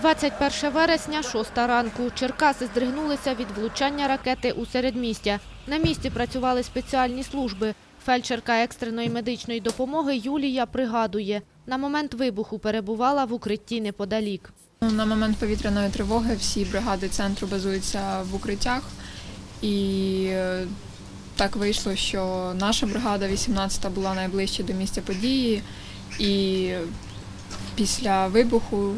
21 вересня, 6 ранку. Черкаси здригнулися від влучання ракети у середмістя. На місці працювали спеціальні служби. Фельдшерка екстреної медичної допомоги Юлія пригадує, на момент вибуху перебувала в укритті неподалік. Ну, На момент повітряної тривоги всі бригади центру базуються в укриттях. І е, так вийшло, що наша бригада 18-та була найближче до місця події. І після вибуху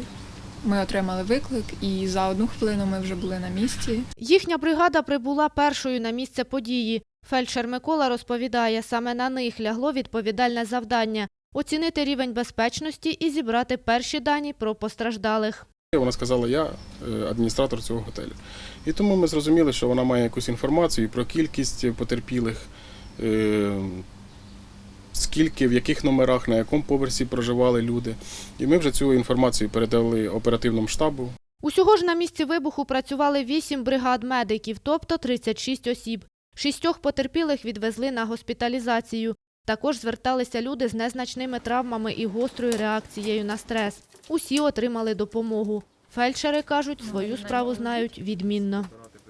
ми отримали виклик, і за одну хвилину ми вже були на місці. Їхня бригада прибула першою на місце події. Фельдшер Микола розповідає, саме на них лягло відповідальне завдання – оцінити рівень безпечності і зібрати перші дані про постраждалих. Вона сказала, я е, адміністратор цього готелю. І тому ми зрозуміли, що вона має якусь інформацію про кількість потерпілих, е, скільки, в яких номерах, на якому поверсі проживали люди. І ми вже цю інформацію передали оперативному штабу. Усього ж на місці вибуху працювали вісім бригад медиків, тобто 36 осіб. Шістьох потерпілих відвезли на госпіталізацію. Також зверталися люди з незначними травмами і гострою реакцією на стрес. Усі отримали допомогу. Фельдшери кажуть, свою справу знають відмінно.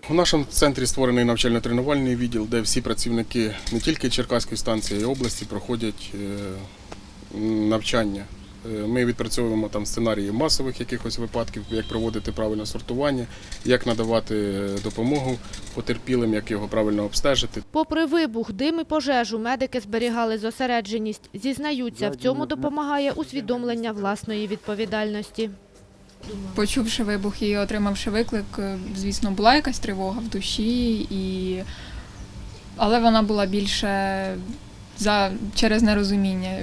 У нашому центрі створений навчально-тренувальний відділ, де всі працівники не тільки Черкаської станції, а й області проходять е, навчання. Е, Ми відпрацьовуємо там сценарії масових якихось випадків, як проводити правильне сортування, як надавати е, допомогу потерпілим, як його правильно обстежити. Попри вибух, дим і пожежу, медики зберігали зосередженість. Зізнаються, в цьому допомагає усвідомлення власної відповідальності. Почувши вибух і отримавши виклик, е, звісно, була якась тривога в душі, і... але вона була більше за... через нерозуміння,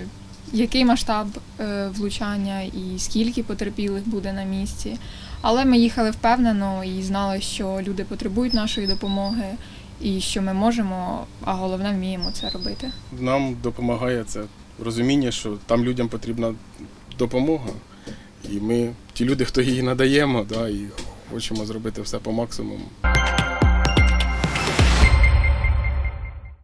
який масштаб е, влучання і скільки потерпілих буде на місці. Але ми їхали впевнено і знали, що люди потребують нашої допомоги і що ми можемо, а головне вміємо це робити. Нам допомагає це розуміння, що там людям потрібна допомога. І ми ті люди, хто її надаємо, да, і хочемо зробити все по максимуму.